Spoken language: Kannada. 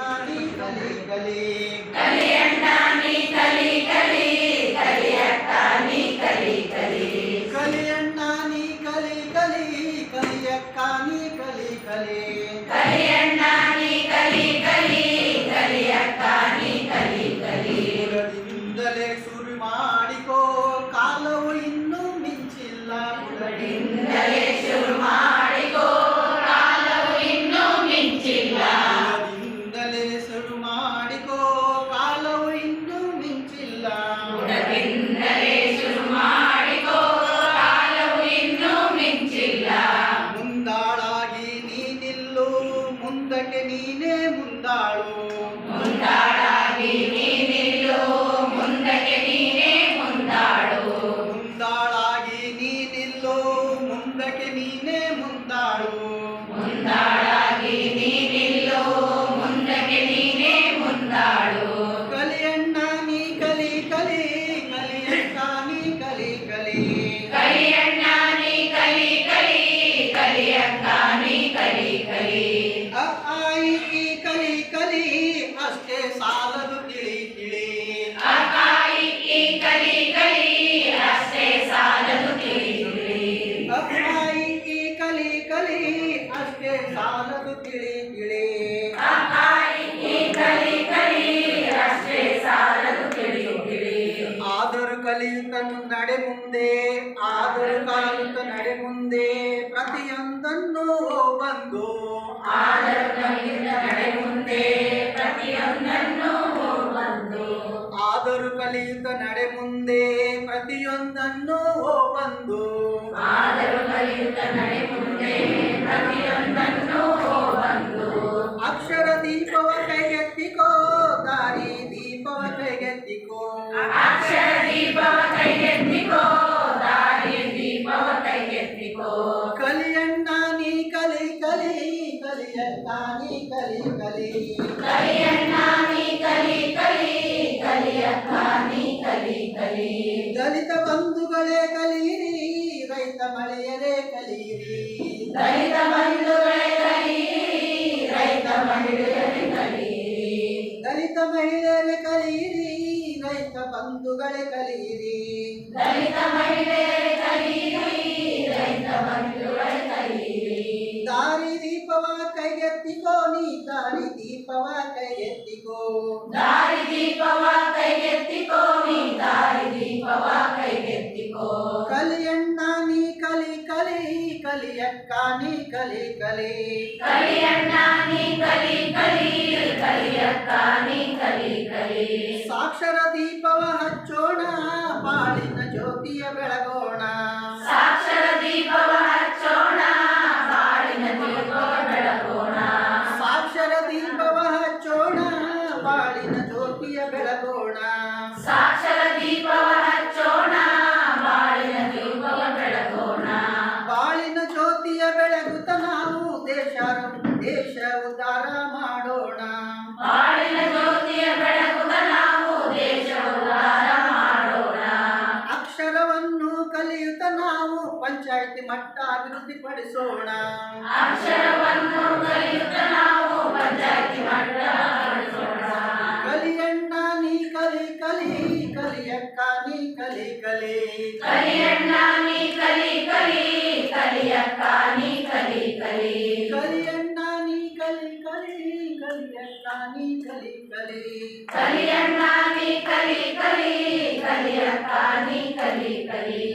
ಿ ಕಲಿ ಕಲಿಯ ಕಲಿ ಕಲಿ ಕಲಿಯಿಂದಲೇ ಕಾಲವು ಇನ್ನು ಮಿಂಚಿಲ್ಲ నినే ముంతాడు ಕಲಿ ಅಷ್ಟೇ ಸಾಲದು ತಿಳಿ ತಿಳಿ ಆದರೂ ಕಲಿಯುತ್ತನು ನಡೆ ಮುಂದೆ ಆದರೂ ಕಾಲಿಯುತ್ತ ನಡೆ ಮುಂದೆ ಪ್ರತಿಯೊಂದನ್ನು ಬಂದು ಕಲಿಯುತ್ತ ಬಂದು ನಡೆ ಮುಂದೆ ಪ್ರತಿಯೊಂದನ್ನು ಬಂದು ಅಕ್ಷರ ದೀಪವ ಕೈಗೆತ್ತಿಕೋ ದಾರಿ ದೀಪವ ಕೈಗೆತ್ತಿಕೋ ಅಕ್ಷರ ದೀಪವ ಕೈಗೆತ್ತಿಕೋ ದಾರಿ ದೀಪವ ಕೈಗೆತ್ತಿಕೋ ಕಲಿಯಣ್ಣ ನೀ ಕಲಿ ಕಲಿ ಕಲಿಯಣ್ಣ ನೀ ಕಲಿ ಕಲಿ ಕಲಿಯಣ್ಣ ನೀ ಕಲಿ ಕಲಿ ದಲಿತ ಬಂಧುಗಳೇ ಕಲೀರಿ ರೈತ ಮಳೆಯರೇ ಕಲಿಯಿರಿ ದಲಿತ ಬಂಧುಗಳೇ ಕಲಿಯಿರಿ ರೈತ ಕಲಿಯಿರಿ ದಲಿತ ಮಹಿಳೆಯರೇ ಕಲಿಯಿರಿ ರೈತ ಬಂಧುಗಳೇ ಕಲಿಯಿರಿ ದಲಿತ ಮಹಿಳೆಯರೇ ಕಲಿಯಿರಿ ರೈತ ಬಂಧುಗಳೇ ಕಲಿಯಿರಿ ದಾರಿ ದೀಪವ ಕೈಗೆತ್ತಿಕೋ ನೀ ದಾರಿ ದೀಪವ ಕೈಗೆತ್ತಿಕೋ ದಾರಿ ದೀಪವ ಕಲಿಯಕ್ಕಾನಿ ಕಲಿ ಕಲಿ ಕಲಿಯಣ್ಣಾನಿ ಕಲಿ ಕಲಿ ಕಲಿಯಕ್ಕಾನಿ ಕಲಿ ಕಲಿ ಸಾಕ್ಷರ ದೀಪವ ಹಚ್ಚೋಣ ಬಾಳಿನ ಜ್ಯೋತಿಯ ಬೆಳಗೋಣ ಸಾಕ್ಷರ ದೀಪವ ಹಚ್ಚೋಣ ಬಾಳಿನ ದೀಪವ ಬೆಳಗೋಣ ಸಾಕ್ಷರ ದೀಪವ ಹಚ್ಚೋಣ ಬಾಳಿನ ಜ್ಯೋತಿಯ ಬೆಳಗೋಣ బజైతి మట్టా విరుద్ధి పడిసోణా అక్షర వన్న కలియత్తావో బజైతి మట్టా విరుద్ధి పడిసోణా కలియన్నా నీ కలి కలి కలియక్కాని కలికలే కలియన్నా నీ కలి కలి కలియక్కాని కలికలే కలియన్నా నీ కల్ కలి కలియక్కాని కలికలే కలియన్నా నీ కలి కలి కలియక్కాని కలికలి